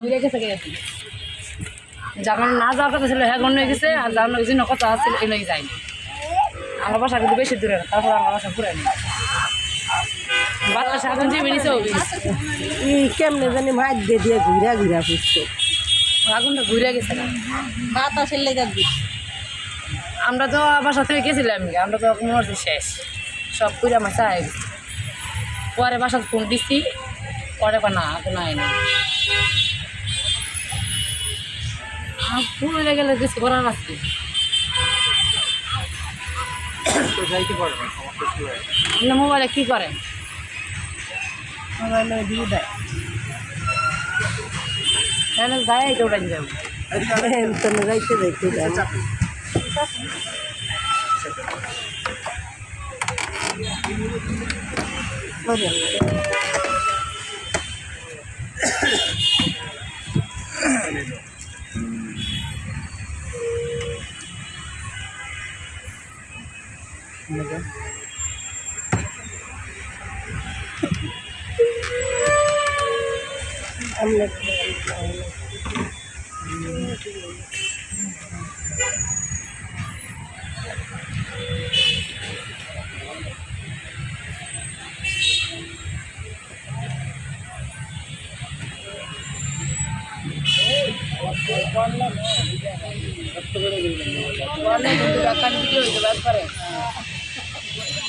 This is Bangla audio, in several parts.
ঘুরে গেছে গেছি যখন না যাওয়ার কথা ছিল হ্যাঁ হয়ে গেছে আর যাওয়ার কিছু কথা ছিল এই নয় যায়নি। আমার বাসা কিন্তু বেশি দূরে না তারপর আমার বাসা ঘুরে নি এখন যে বেরিয়েছে অভি ই কেমনে জানি মাছ দিয়ে দিয়ে ঘুরা ঘুরা ফুটছে। আগুনটা ঘুরে গেছে না। বাতাসের লেগে আমরা তো বাসা থেকে গেছিলাম আমরা তো মরছি শেষ। সব পুরা মাছা হয়ে গেছে। পরে বাসা ফোন দিছি পরে বা না আগুন আয়নি পুরে গেলে কিছু করার আছে আপনার মোবাইলে কি করেন মোবাইলে দিয়ে দেয় এটা ওটাই যাব যাইতে যাইতে যাব আমরা অনেক দোকান ভিডিও হইতে পারে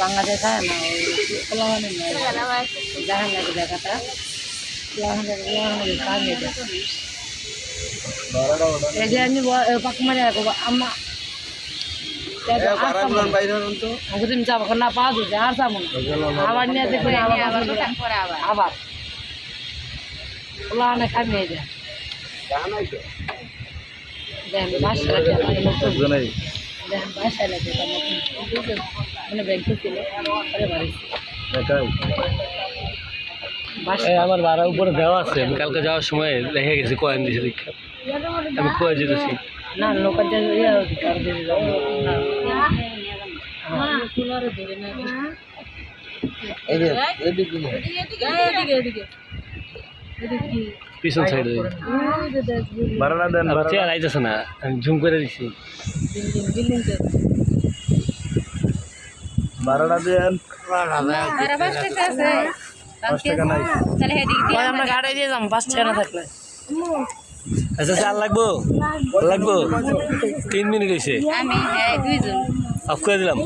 বাংলাদেশ হয় না ওই পোলাহানের নয় জাহান লাগে দেখাটা পোলাহানের পোলাহানের কাজ এটা এই যে আমি পাক মারে রাখবো আম্মা আমাকে তুমি যাবো না পাওয়া যাচ্ছে আর যাবো না আবার নিয়ে দেখবে আবার আবার পোলাহানে কাজ নিয়ে যায় আমার ভাড়া উপরে দেওয়া আছে আমি কালকে যাওয়ার সময় দেখে গেছি কয়েন দিয়েছে দীক্ষা আমি কয়ে যেতেছি না লোকের যে ইয়ে হচ্ছে কার দিয়ে যাব পিছন সাইডে ভাড়া দেন আর চেয়ার আইতেছে না আমি ঝুম করে দিছি। ভাড়াটা দেন থাকলে। আচ্ছা চাল লাগবো? লাগবো? তিন মিনিট হয়েছে অফ করে দিলাম।